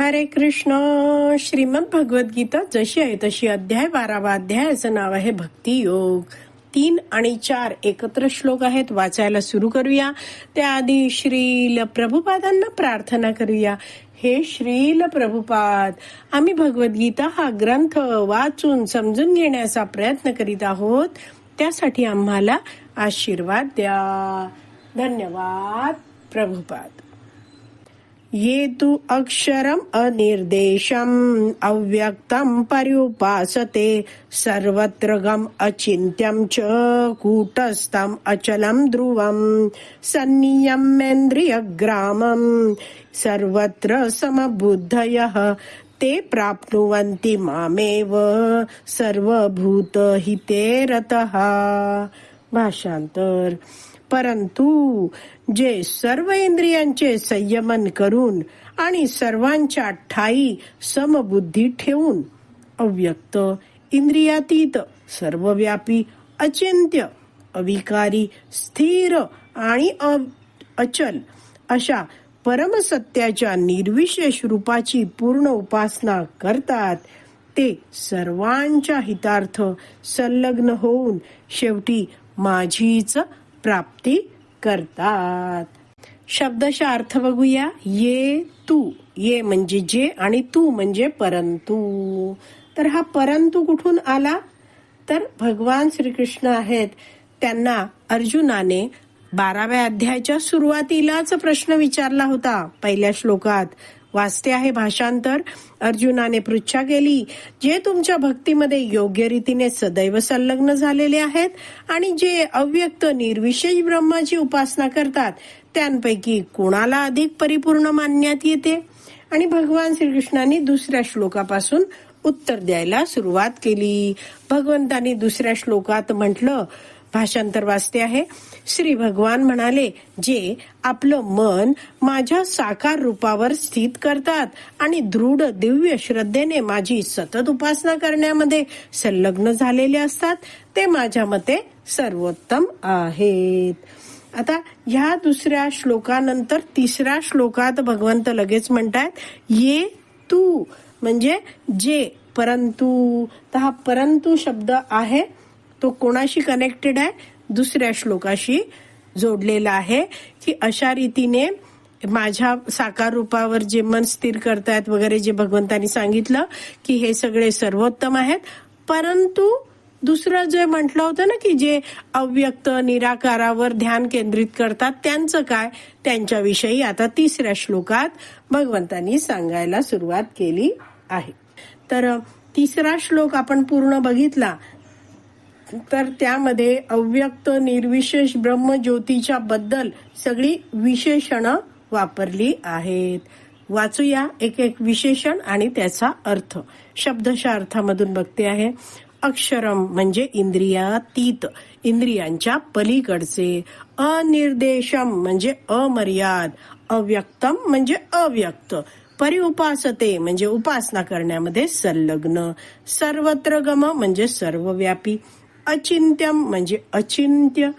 हरे कृष्ण. श्रीमद भगवद्गीता जशी आहे तशी अध्याय बारावा अध्यायाचं नाव आहे भक्ती योग. तीन आणि चार एकत्र श्लोक आहेत. वाचायला सुरू करूया. त्याआधी श्रील प्रभुपादांना प्रार्थना करूया. हे श्रील प्रभुपाद आम्ही भगवद्गीता हा ग्रंथ वाचून समजून घेण्याचा प्रयत्न करीत आहोत. त्यासाठी आम्हाला आशीर्वाद द्या. धन्यवाद प्रभुपाद. ये तु अक्षरम् अनिर्देशम् अव्यक्तं पर्युपासते सर्वत्र गम् अचिन्त्यं च कूटस्थम् ध्रुवम ध्रुवम् ग्रामम सर्वत्र समबुद्धयः ते प्राप्नुवन्ति मामेव सर्वभूतहिते रतः। भाषांतर परंतु जे सर्व इंद्रियांचे संयमन करून आणि सर्वांच्या ठाई समबुद्धी ठेवून अव्यक्त इंद्रियातीत सर्वव्यापी अचिंत्य अविकारी स्थिर आणि अ- अचल अशा परमसत्याच्या निर्विशेष रूपाची पूर्ण उपासना करतात ते सर्वांच्या हितार्थ संलग्न होऊन शेवटी माझीच प्राप्ती करतात. शब्दाचा अर्थ बघूया. ये तू. ये म्हणजे जे आणि तू म्हणजे परंतु. तर हा परंतु कुठून आला? तर भगवान श्रीकृष्ण आहेत. त्यांना अर्जुनाने बाराव्या अध्यायाच्या सुरुवातीलाच प्रश्न विचारला होता पहिल्या श्लोकात. वाचते आहे भाषांतर. अर्जुनाने पृच्छा केली जे तुमच्या भक्तीमध्ये योग्य रीतीने सदैव संलग्न झालेले आहेत आणि जे अव्यक्त निर्विशेष ब्रह्माची उपासना करतात त्यांपैकी कुणाला अधिक परिपूर्ण मानण्यात येते? आणि भगवान श्रीकृष्णांनी दुसऱ्या श्लोकापासून उत्तर द्यायला सुरुवात केली. भगवंतांनी दुसऱ्या श्लोकात म्हटलं भाषांतर वाचते आहे. श्री भगवान म्हणाले जे आपलं मन माझ्या साकार रूपावर स्थित करतात आणि दृढ दिव्य श्रद्धेने माझी सतत उपासना करण्यामध्ये संलग्न झालेले असतात ते माझ्या मते सर्वोत्तम आहेत. आता ह्या दुसऱ्या श्लोकानंतर तिसऱ्या श्लोकात भगवंत लगेच म्हणतात ये तू म्हणजे जे परंतु. तर हा परंतु शब्द आहे. तो कोणाशी कनेक्टेड आहे? दुसऱ्या श्लोकाशी जोडलेला आहे की अशा रीतीने माझ्या साकार रूपावर जे मन स्थिर करतायत वगैरे जे भगवंतांनी सांगितलं की हे सगळे सर्वोत्तम आहेत. परंतु दुसरं जे म्हटलं होतं ना की जे अव्यक्त निराकारावर ध्यान केंद्रित करतात त्यांचं काय? त्यांच्याविषयी आता तिसऱ्या श्लोकात भगवंतांनी सांगायला सुरुवात केली आहे. तर तिसरा श्लोक आपण पूर्ण बघितला. तर त्यामध्ये अव्यक्त निर्विशेष ब्रह्मज्योतीच्या बद्दल सगळी विशेषण वापरली आहेत. वाचूया एक एक विशेषण आणि त्याचा अर्थ. शब्दशा अर्थामधून बघते आहे. अक्षरम म्हणजे इंद्रियातीत इंद्रियांच्या पलीकडचे. अनिर्देशम म्हणजे अमर्याद. अव्यक्तम म्हणजे अव्यक्त. परिउपासते म्हणजे उपासना करण्यामध्ये संलग्न. सर्वत्र गम म्हणजे सर्वव्यापी. अचिंत्यम म्हणजे अचिंत्य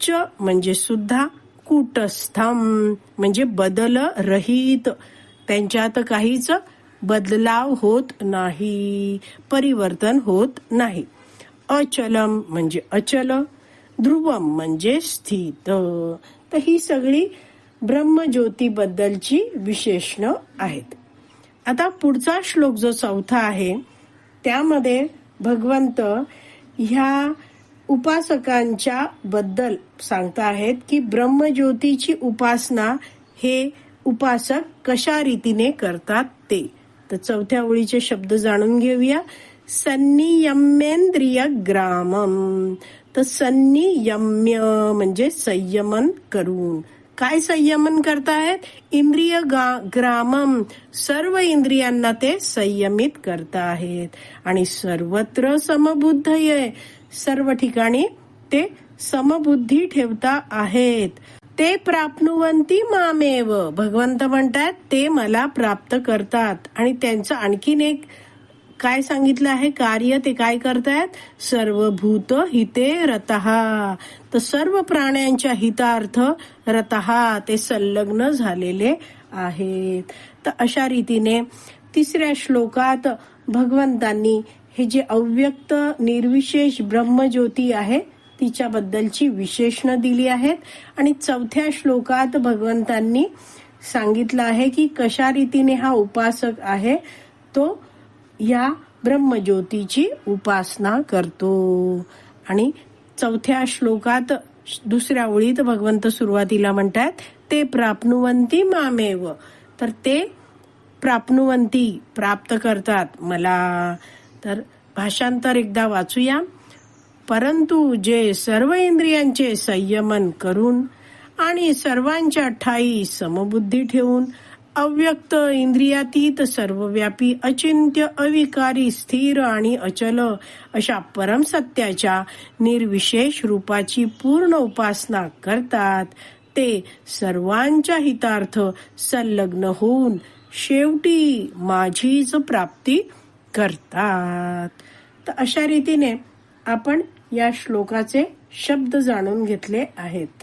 च म्हणजे सुद्धा कुटस्थम म्हणजे बदल रहित. त्यांच्यात काहीच बदलाव होत नाही परिवर्तन होत नाही. अचलम म्हणजे अचल ध्रुवम म्हणजे स्थित. तर ही सगळी ब्रह्मज्योती बद्दलची विशेषण आहेत. आता पुढचा श्लोक जो चौथा आहे त्यामध्ये भगवंत ह्या उपासकांच्या बद्दल सांगता आहेत की ब्रह्मज्योतीची उपासना हे उपासक कशा रीतीने करतात ते. तर चौथ्या ओळीचे शब्द जाणून घेऊया. संनियम्येंद्रिय ग्रामम तर संनियम्य म्हणजे संयमन करून. काय संयमन करतायत? इंद्रिय गा- ग्रामम. सर्व इंद्रियांना ते संयमित करत आहेत आणि सर्वत्र समबुद्ध सर्व ठिकाणी ते समबुद्धी ठेवता आहेत. ते प्राप्नुवंती मामेव. भगवंत म्हणतात ते मला प्राप्त करतात. आणि त्यांचं आणखीन एक काय सांगितलं आहे? कार्य ते काय करतायत? सर्व भूत हिते रतहा. तर सर्व प्राण्यांच्या हितार्थ रतहा ते संलग्न झालेले आहेत. तर अशा रीतीने तिसऱ्या श्लोकात भगवंतांनी हे जे अव्यक्त निर्विशेष ब्रह्मज्योती आहे तिच्याबद्दलची विशेषणं दिली आहेत. आणि चौथ्या श्लोकात भगवंतांनी सांगितलं आहे की कशा रीतीने हा उपासक आहे तो या ब्रह्मज्योतीची उपासना करतो. आणि चौथ्या श्लोकात दुसऱ्या ओळीत भगवंत सुरुवातीला म्हणतात ते प्राप्नुवंती मामेव. तर ते प्राप्नुवंती प्राप्त करतात मला. तर भाषांतर एकदा वाचूया. परंतु जे सर्व इंद्रियांचे संयमन करून आणि सर्वांच्या ठाई समबुद्धी ठेवून अव्यक्त इंद्रियातीत सर्वव्यापी अचिंत्य अविकारी स्थिर आणि अचल अशा परम सत्याच्या निर्विशेष रूपाची पूर्ण उपासना करतात. ते सर्वांच्या हितार्थ संलग्न होऊन शेवटी माझीच प्राप्ती करतात. तर अशा रीतीने आपण या श्लोकाचे शब्द जाणून घेतले आहेत.